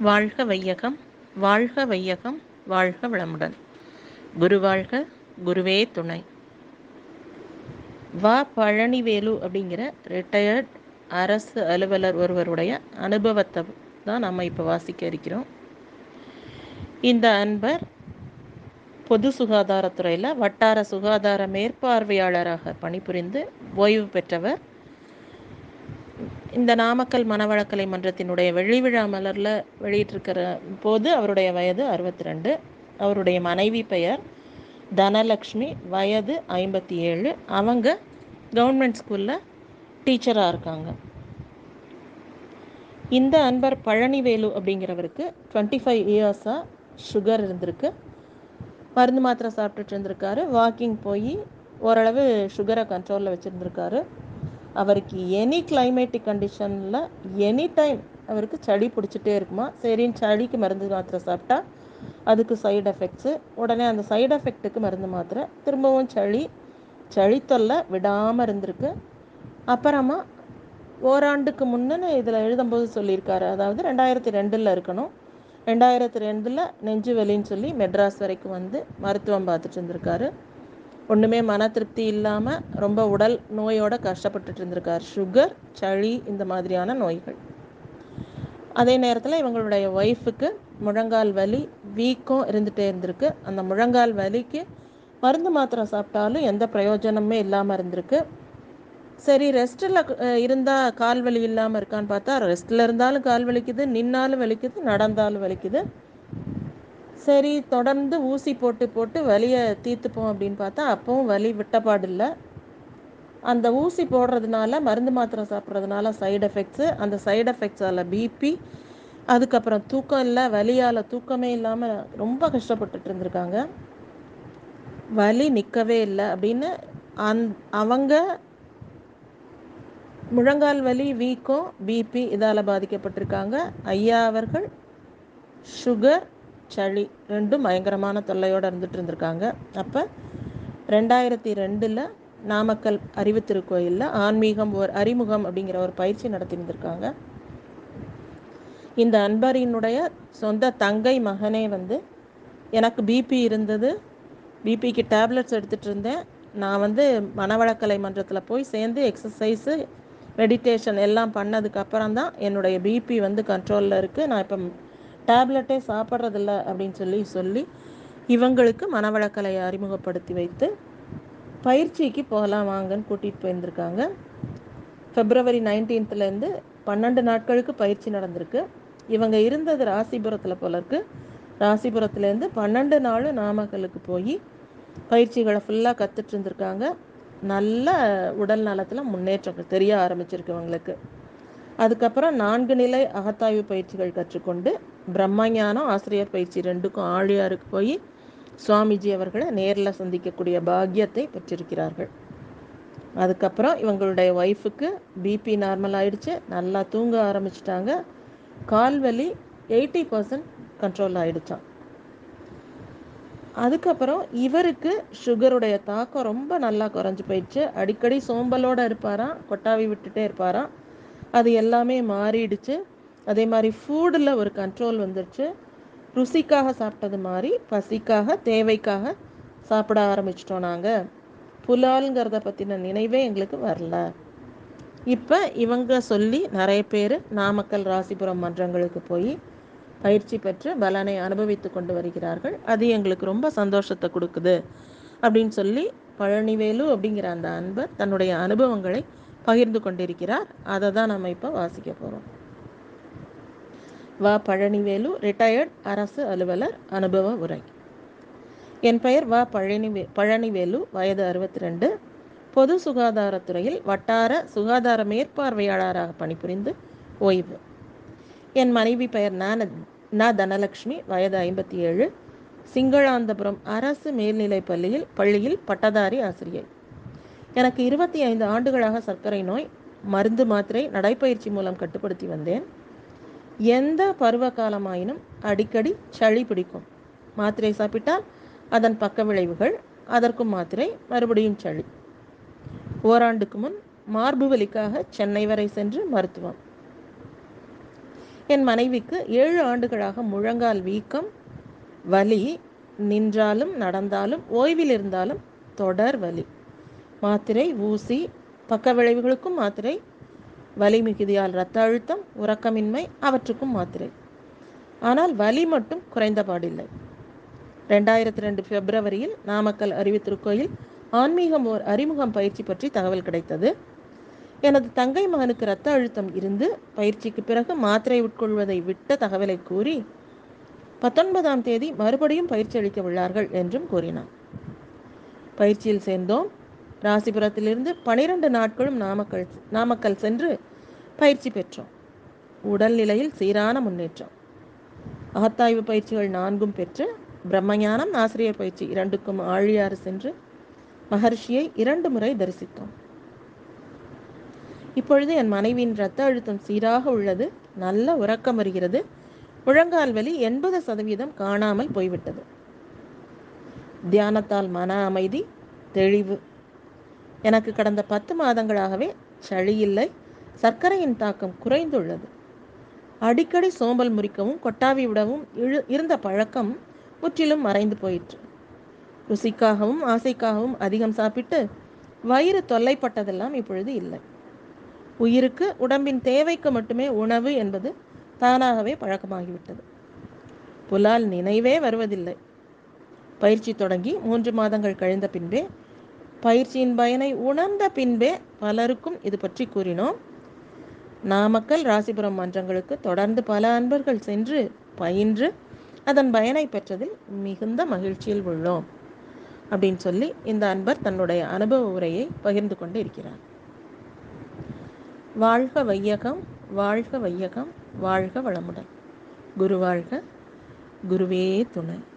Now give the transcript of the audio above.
வாழ்க வையகம் வாழ்க வையகம் வாழ்க வளமுடன். குரு வாழ்க குருவே துணை. வா பழனிவேலு அப்படிங்கிற ரிட்டையர்ட் அரசு அலுவலர் ஒருவருடைய அனுபவத்தை தான் நம்ம இப்போ வாசிக்க இருக்கிறோம். இந்த அன்பர் பொது சுகாதாரத்துறையில் வட்டார சுகாதார மேற்பார்வையாளராக பணிபுரிந்து ஓய்வு பெற்றவர் இந்த நாமக்கல் மனவழக்கலை மன்றத்தினுடைய வெளிவிழா மலரில் வெளியிட்டிருக்கிற போது அவருடைய வயது அறுபத்தி ரெண்டு அவருடைய மனைவி பெயர் தனலக்ஷ்மி. வயது ஐம்பத்தி ஏழு அவங்க கவர்மெண்ட் ஸ்கூலில் டீச்சராக இருக்காங்க. இந்த அன்பர் பழனிவேலு அப்படிங்கிறவருக்கு டுவெண்ட்டி ஃபைவ் இயர்ஸாக சுகர் இருந்திருக்கு. மருந்து மாத்திரை சாப்பிட்டுட்டு இருந்திருக்காரு. வாக்கிங் போய் ஓரளவு சுகரை கண்ட்ரோலில் வச்சுருந்துருக்காரு. அவருக்கு எனி கிளைமேட்டிக் கண்டிஷனில் எனி டைம் அவருக்கு சளி பிடிச்சிட்டே இருக்குமா? சரின்னு சளிக்கு மருந்து மாத்திரை சாப்பிட்டா அதுக்கு சைடு எஃபெக்ட்ஸு உடனே அந்த சைடு எஃபெக்ட்டுக்கு மருந்து மாத்திரை திரும்பவும் சளி சளி தொல்லை விடாமல் இருந்திருக்கு. அப்புறமா ஓராண்டுக்கு முன்னே இதில் எழுதும்போது சொல்லியிருக்காரு. அதாவது ரெண்டாயிரத்தி ரெண்டில் இருக்கணும். ரெண்டாயிரத்தி ரெண்டில் நெஞ்சு வலின்னு சொல்லி மெட்ராஸ் வரைக்கும் வந்து மருத்துவம் பார்த்துட்டு இருந்திருக்காரு. ஒன்றுமே மன திருப்தி இல்லாமல் ரொம்ப உடல் நோயோடு கஷ்டப்பட்டுட்டு இருந்திருக்கார். சுகர் சளி இந்த மாதிரியான நோய்கள். அதே நேரத்தில் இவங்களுடைய ஒய்ஃபுக்கு முழங்கால் வலி வீக்கம் இருந்துகிட்டே இருந்திருக்கு. அந்த முழங்கால் வலிக்கு மருந்து மாத்திரை சாப்பிட்டாலும் எந்த பிரயோஜனமே இல்லாமல் இருந்திருக்கு. சரி ரெஸ்ட்டில் இருந்தால் கால் வலி இல்லாமல் இருக்கான்னு பார்த்தா ரெஸ்ட்டில் இருந்தாலும் கால் வலிக்குது நின்னாலும் வலிக்குது நடந்தாலும் வலிக்குது. சரி தொடர்ந்து ஊசி போட்டு போட்டு வலியை தீர்த்துப்போம் அப்படின்னு பார்த்தா அப்பவும் வலி விட்டப்பாடு இல்லை அந்த ஊசி போடுறதுனால மருந்து மாத்திரை சாப்பிட்றதுனால சைடு எஃபெக்ட்ஸு அந்த சைடு எஃபெக்ட்ஸால் பிபி அதுக்கப்புறம் தூக்கம் இல்லை வலியால் தூக்கமே இல்லாமல் ரொம்ப கஷ்டப்பட்டுட்டு இருந்திருக்காங்க. வலி நிற்கவே இல்லை அப்படின்னு அந் அவங்க முழங்கால் வலி வீக்கம் பிபி இதால் பாதிக்கப்பட்டிருக்காங்க. ஐயா அவர்கள் சுகர் சளி ரெண்டும் பயங்கரமான தொல்லையோடு இருந்துட்டு இருந்திருக்காங்க. அப்போ ரெண்டாயிரத்தி ரெண்டில் நாமக்கல் அறிவு திருக்கோயிலில் ஆன்மீகம் ஒரு அறிமுகம் அப்படிங்கிற ஒரு பயிற்சி நடத்தியிருந்திருக்காங்க. இந்த அன்பரினுடைய சொந்த தங்கை மகனே வந்து எனக்கு பிபி இருந்தது. பிபிக்கு டேப்லெட்ஸ் எடுத்துகிட்டு இருந்தேன். நான் வந்து மனவளக்கலை மன்றத்தில் போய் சேர்ந்து எக்ஸசைஸு மெடிடேஷன் எல்லாம் பண்ணதுக்கப்புறம் தான் என்னுடைய பிபி வந்து கண்ட்ரோலில் இருக்குது நான் இப்போ டேப்லெட்டே சாப்பிட்றதில்ல அப்படின்னு சொல்லி சொல்லி இவங்களுக்கு மனவளக்கலையை அறிமுகப்படுத்தி வைத்து பயிற்சிக்கு போகலாம் வாங்கன்னு கூட்டிகிட்டு போயிருந்திருக்காங்க. ஃபெப்ரவரி நைன்டீன்த்துலேருந்து பன்னெண்டு நாட்களுக்கு பயிற்சி நடந்திருக்கு. இவங்க இருந்தது ராசிபுரத்தில் போல இருக்கு. ராசிபுரத்துலேருந்து பன்னெண்டு நாள் நாமக்கலுக்கு போய் பயிற்சிகளை ஃபுல்லாக கற்றுட்டு இருந்திருக்காங்க. நல்ல உடல் நலத்தில் முன்னேற்றம் தெரிய ஆரம்பிச்சிருக்கு இவங்களுக்கு. அதுக்கப்புறம் நான்கு நிலை அகத்தாய்வு பயிற்சிகள் கற்றுக்கொண்டு பிரம்மஞானம் ஆசிரியர் பயிற்சி ரெண்டுக்கும் ஆழியாருக்கு போய் சுவாமிஜி அவர்களை நேரில் சந்திக்கக்கூடிய பாக்கியத்தை பெற்றிருக்கிறார்கள். அதுக்கப்புறம் இவங்களுடைய ஒய்ஃபுக்கு பிபி நார்மல் ஆயிடுச்சு. நல்லா தூங்க ஆரம்பிச்சிட்டாங்க. கால்வலி எயிட்டி பர்சன்ட் கண்ட்ரோல் ஆயிடுச்சான் அதுக்கப்புறம் இவருக்கு சுகருடைய தாக்கம் ரொம்ப நல்லா குறைஞ்சி போயிடுச்சு. அடிக்கடி சோம்பலோடு இருப்பாராம் கொட்டாவி விட்டுட்டே இருப்பாராம். அது எல்லாமே மாறிடுச்சு. அதே மாதிரி ஃபூடில் ஒரு கண்ட்ரோல் வந்துடுச்சு ருசிக்காக சாப்பிட்டது மாதிரி பசிக்காக தேவைக்காக சாப்பிட ஆரம்பிச்சிட்டோம் நாங்கள் புலால்ங்கிறத பற்றின நினைவே எங்களுக்கு வரல. இப்போ இவங்க சொல்லி நிறைய பேர் நாமக்கல் ராசிபுரம் மன்றங்களுக்கு போய் பயிற்சி பெற்று பலனை அனுபவித்து கொண்டு வருகிறார்கள். அது எங்களுக்கு ரொம்ப சந்தோஷத்தை கொடுக்குது அப்படின்னு சொல்லி பழனிவேலு அப்படிங்கிற அந்த அன்பர் தன்னுடைய அனுபவங்களை பகிர்ந்து கொண்டிருக்கிறார். அதை தான் நம்ம இப்போ வாசிக்க போகிறோம் வா பழனிவேலு ரிட்டையர்ட் அரசு அலுவலர் அனுபவ உரை. என் பெயர் வா பழனிவே பழனிவேலு வயது அறுபத்தி ரெண்டு பொது சுகாதாரத்துறையில் வட்டார சுகாதார மேற்பார்வையாளராக பணிபுரிந்து ஓய்வு. என் மனைவி பெயர் நான் ந தனலக்ஷ்மி வயது ஐம்பத்தி ஏழு சிங்களாந்தபுரம் அரசு மேல்நிலைப் பள்ளியில் பள்ளியில் பட்டதாரி ஆசிரியை. எனக்கு இருபத்தி ஐந்து ஆண்டுகளாக சர்க்கரை நோய் மருந்து மாத்திரை நடைப்பயிற்சி மூலம் கட்டுப்படுத்தி வந்தேன். எந்த பருவ காலமாயினும் அடிக்கடி சளி பிடிக்கும். மாத்திரை சாப்பிட்டால் அதன் பக்க விளைவுகள் அதற்கும் மாத்திரை மறுபடியும் சளி. ஓராண்டுக்கு முன் மார்பு வலிக்காக சென்னை வரை சென்று மருத்துவம். என் மனைவிக்கு ஏழு ஆண்டுகளாக முழங்கால் வீக்கம் வலி நின்றாலும் நடந்தாலும் ஓய்வில் இருந்தாலும் தொடர் வலி. மாத்திரை ஊசி பக்க விளைவுகளுக்கும் மாத்திரை வலி மிகுதியால் இரத்த அழுத்தம் உறக்கமின்மை அவற்றுக்கும் மாத்திரை. ஆனால் வலி மட்டும் குறைந்தபாடில்லை ரெண்டாயிரத்தி ரெண்டு பிப்ரவரியில் நாமக்கல் அறிவு திருக்கோயில் ஆன்மீகம் ஓர் அறிமுகம் பயிற்சி பற்றி தகவல் கிடைத்தது. எனது தங்கை மகனுக்கு இரத்த அழுத்தம் இருந்து பயிற்சிக்கு பிறகு மாத்திரை உட்கொள்வதை விட்ட தகவலை கூறி பத்தொன்பதாம் தேதி மறுபடியும் பயிற்சி அளிக்க உள்ளார்கள் என்றும் கூறினார் பயிற்சியில் சேர்ந்தோம். ராசிபுரத்திலிருந்து பனிரெண்டு நாட்களும் நாமக்கல் நாமக்கல் சென்று பயிற்சி பெற்றோம். உடல்நிலையில் சீரான முன்னேற்றம். அகத்தாய்வு பயிற்சிகள் நான்கும் பெற்று பிரம்மஞானம் ஆசிரியர் பயிற்சி இரண்டுக்கும் ஆழியாறு சென்று மகர்ஷியை இரண்டு முறை தரிசித்தோம். இப்பொழுது என் மனைவியின் இரத்த அழுத்தம் சீராக உள்ளது நல்ல உறக்கம் வருகிறது. முழங்கால் வலி எண்பது சதவீதம் காணாமல் போய்விட்டது. தியானத்தால் மன அமைதி தெளிவு எனக்கு கடந்த பத்து மாதங்களாகவே சளி இல்லை சர்க்கரையின் தாக்கம் குறைந்துள்ளது. அடிக்கடி சோம்பல் முறிக்கவும் கொட்டாவி விடவும் இழு இருந்த பழக்கம் முற்றிலும் மறைந்து போயிற்று. ருசிக்காகவும் ஆசைக்காகவும் அதிகம் சாப்பிட்டு வயிறு தொல்லைப்பட்டதெல்லாம் இப்பொழுது இல்லை. உயிருக்கு உடம்பின் தேவைக்கு மட்டுமே உணவு என்பது தானாகவே பழக்கமாகிவிட்டது. புலால் நினைவே வருவதில்லை. பயிற்சி தொடங்கி மூன்று மாதங்கள் கழிந்த பின்பே பயிற்சியின் பயனை உணர்ந்த பின்பே பலருக்கும் இது பற்றி கூறினோம். நாமக்கல் ராசிபுரம் மன்றங்களுக்கு தொடர்ந்து பல அன்பர்கள் சென்று பயின்று அதன் பயனை பெற்றதில் மிகுந்த மகிழ்ச்சியில் உள்ளோம். அப்படின்னு சொல்லி இந்த அன்பர் தன்னுடைய அனுபவ உரையை பகிர்ந்து கொண்டு இருக்கிறார். வாழ்க வையகம் வாழ்க வையகம் வாழ்க வளமுடன். குரு வாழ்க குருவே துணை.